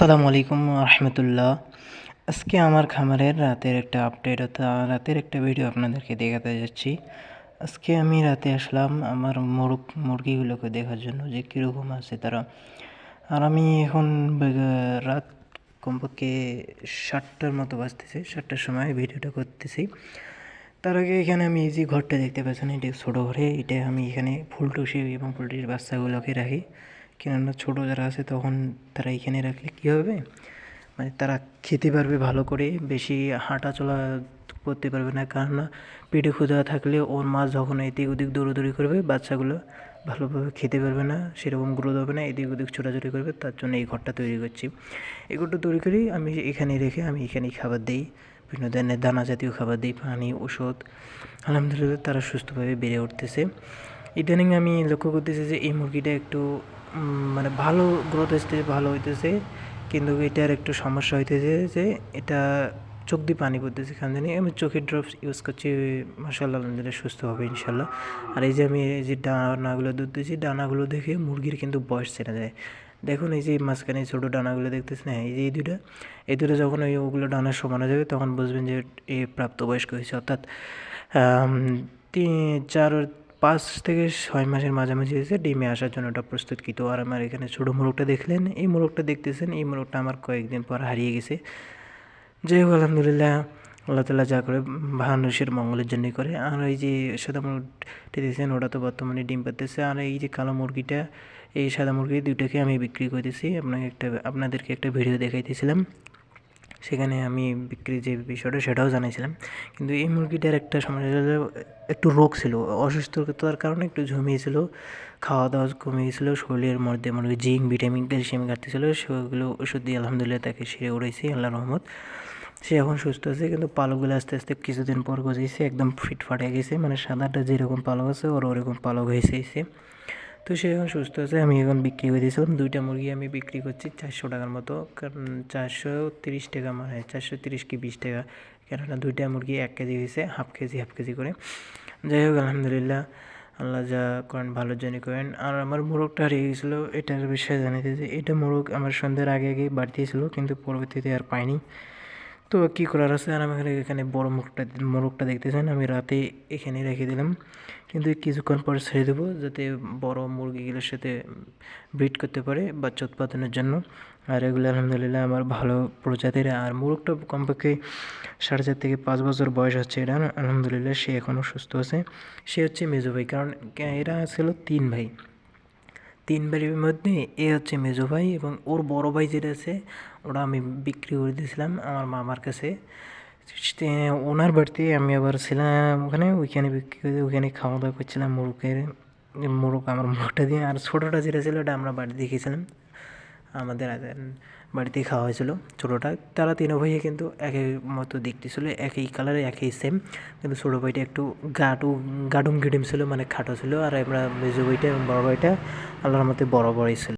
আসসালামু আলাইকুম রহমতুল্লাহ। আজকে আমার খামারের রাতের একটা আপডেট অর্থাৎ রাতের একটা ভিডিও আপনাদেরকে দেখাতে যাচ্ছি। আজকে আমি রাতে আসলাম আমার মুরগ মুরগিগুলোকে দেখার জন্য যে কীরকম আছে তারা। আর আমি এখন রাত কমপক্ষে সাতটার মতো বাজতেছে, সাতটার সময় ভিডিওটা করতেছি। তার আগে এখানে আমি এই যে ঘরটা দেখতে পাচ্ছেন, এটা ছোটো ঘরে, এটা আমি এখানে ফুলটুসি এবং পোলট্রির বাচ্চাগুলোকে রাখি। কেননা ছোটো যারা আছে তখন তারা এখানে রাখলে কী হবে? মানে তারা খেতে পারবে ভালো করে, বেশি হাঁটা চলা করতে পারবে না। কারণ পেটে ক্ষুধা থাকলে ওর মা যখন এদিক ওদিক দৌড়াদৌড়ি করবে, বাচ্চাগুলো ভালোভাবে খেতে পারবে না, সেরকম গ্রোথ হবে না, এদিক ওদিক ছোটাছুটি করবে, তার জন্য এই ঘরটা তৈরি করছি। এই ঘরটা তৈরি করি, আমি এখানে রেখে আমি এখানেই খাবার দিই। বিভিন্ন ধরনের দানা জাতীয় খাবার দিই, পানি ওষুধ আলহামদুলিল্লাহ তারা সুস্থভাবে বেড়ে উঠতেছে। ইদানিং আমি লক্ষ্য করতেছি যে এই মুরগিটা একটু মানে ভালো গ্রোথ আসতে ভালো হইতেছে। কিন্তু এটার একটু সমস্যা হইতেছে যে এটা চোখ দিয়ে পানি পড়তেছে খান জানি আমি চোখের ড্রপস ইউজ করছি মাসাল্লাহ আলহামদুলিল্লাহ সুস্থ হবে ইনশাল্লাহ আর এই যে আমি এই যে ডানাগুলো দুধ দিয়েছি ডানাগুলো দেখে মুরগির কিন্তু বয়স চেনা যায়। দেখুন এই যে মাঝখানে ছোটো ডানাগুলো দেখতেছেন হ্যাঁ এই যে এই দুটা এই দুটো যখন ওই ওগুলো ডানা সমানো যাবে, তখন বুঝবেন যে এ প্রাপ্তবয়স্ক হয়েছে। অর্থাৎ তিন, চার পাঁচ থেকে ছয় মাসের মাঝামাঝি হয়েছে ডিমে আসার জন্য ওটা প্রস্তুতকৃত আর আমার এখানে ছোটো মোরগটা দেখলেন। এই মোরগটা দেখতেছেন, এই মোরগটা আমার কয়েকদিন পর হারিয়ে গেছে। যাই হোক, আলহামদুলিল্লাহ, আল্লাহ তালা যা করে মানুষের মঙ্গলের জন্যই করে। আর এই যে সাদা মুরগিটা দিয়েছেন ওটা তো বর্তমানে ডিম পাতেছে আর এই যে কালো মুরগিটা, এই সাদা মুরগি দুইটাকে আমি বিক্রি করতেছি। আপনাকে একটা, আপনাদেরকে একটা ভিডিও দেখাইতেছিলাম। সেখানে আমি বিক্রির যে বিষয়টা সেটাও জানিয়েছিলাম কিন্তু এই মুরগিটার একটা সমস্যা ছিল একটু রোগ ছিল, অসুস্থতার কারণে একটু ঝুমিয়েছিল খাওয়া দাওয়া কমিয়েছিল শরীরের মধ্যে মনে জিঙ্ক, ভিটামিন, ক্যালসিয়াম ঘাটতি ছিল, সেগুলো ওষুধ দিয়ে আলহামদুলিল্লাহ তাকে সেরে উড়েছি আল্লাহ রহমত। সে এখন সুস্থ আছে, কিন্তু পালকগুলো আস্তে আস্তে কিছুদিন পর গজিয়েছে, একদম ফিটফাট হয়ে গেছে মানে সাদাটা যেরকম পালক আছে, ওর ওরকম পালক হয়েছে তো সে এখন সুস্থ আছে, আমি এখন বিক্রি করে দিয়েছিলাম দুইটা মুরগি আমি বিক্রি করছি চারশো টাকার মতো। কারণ চারশো তিরিশ টাকা মানে চারশো তিরিশ কি বিশ টাকা। কেননা দুইটা মুরগি এক কেজি হয়েছে, হাফ কেজি হাফ কেজি করে। যাই হোক, আলহামদুলিল্লাহ, আল্লাহ যা করেন ভালোর জন্য করেন। আর আমার মোরগটা হারিয়ে গেছিল, এটার বিষয়ে জানাতে যে, এটা মোরগ আমার সন্ধ্যের আগে আগে বাড়তি ছিল কিন্তু পরবর্তীতে আর পাইনি। তো কী করার আছে? আর আমি এখানে এখানে বড় মুখটা, মোরগটা দেখতেছেন, আমি রাতে এখানে রেখে দিলাম। কিন্তু কিছুক্ষণ পর ছেড়ে দেবো যাতে বড় মুরগিগুলোর সাথে ব্রিড করতে পারে বাচ্চা উৎপাদনের জন্য। আর এগুলো আলহামদুলিল্লাহ আমার ভালো প্রজাতির। আর মোরগটা কমপক্ষে সাড়ে চার থেকে পাঁচ বছর বয়স হচ্ছে এটা আলহামদুলিল্লাহ সে এখনও সুস্থ আছে। সে হচ্ছে মেজো ভাই। কারণ এরা ছিল তিন ভাই। তিন বাড়ির মধ্যে এ হচ্ছে মেজো ভাই এবং ওর বড় ভাই যেটা আছে, ওটা আমি বিক্রি করে দিয়েছিলাম আমার মামার কাছে। ওনার বাড়িতে আমি আবার ছিলাম ওখানে, ওইখানে বিক্রি করে ওইখানে খাওয়া দাওয়া করছিলাম, মুরগের, মোরগ আমার মুরগটা দিয়ে। আর ছোটোটা যেটা ছিল ওটা আমরা বাড়িতে খেয়েছিলাম আমাদের বাড়িতেই খাওয়া হয়েছিল ছোটোটা। তারা তিন ভাইয়ে কিন্তু একই মতো দেখতে ছিল একই কালারে একই সেম কিন্তু ছোটো ভাইটা একটু গাটু গাডুম গিডিম ছিল মানে খাটো ছিল। আর আমরা মেজো ভাইটা এবং বড় ভাইটা আল্লাহর মতে বড় বড়ই ছিল।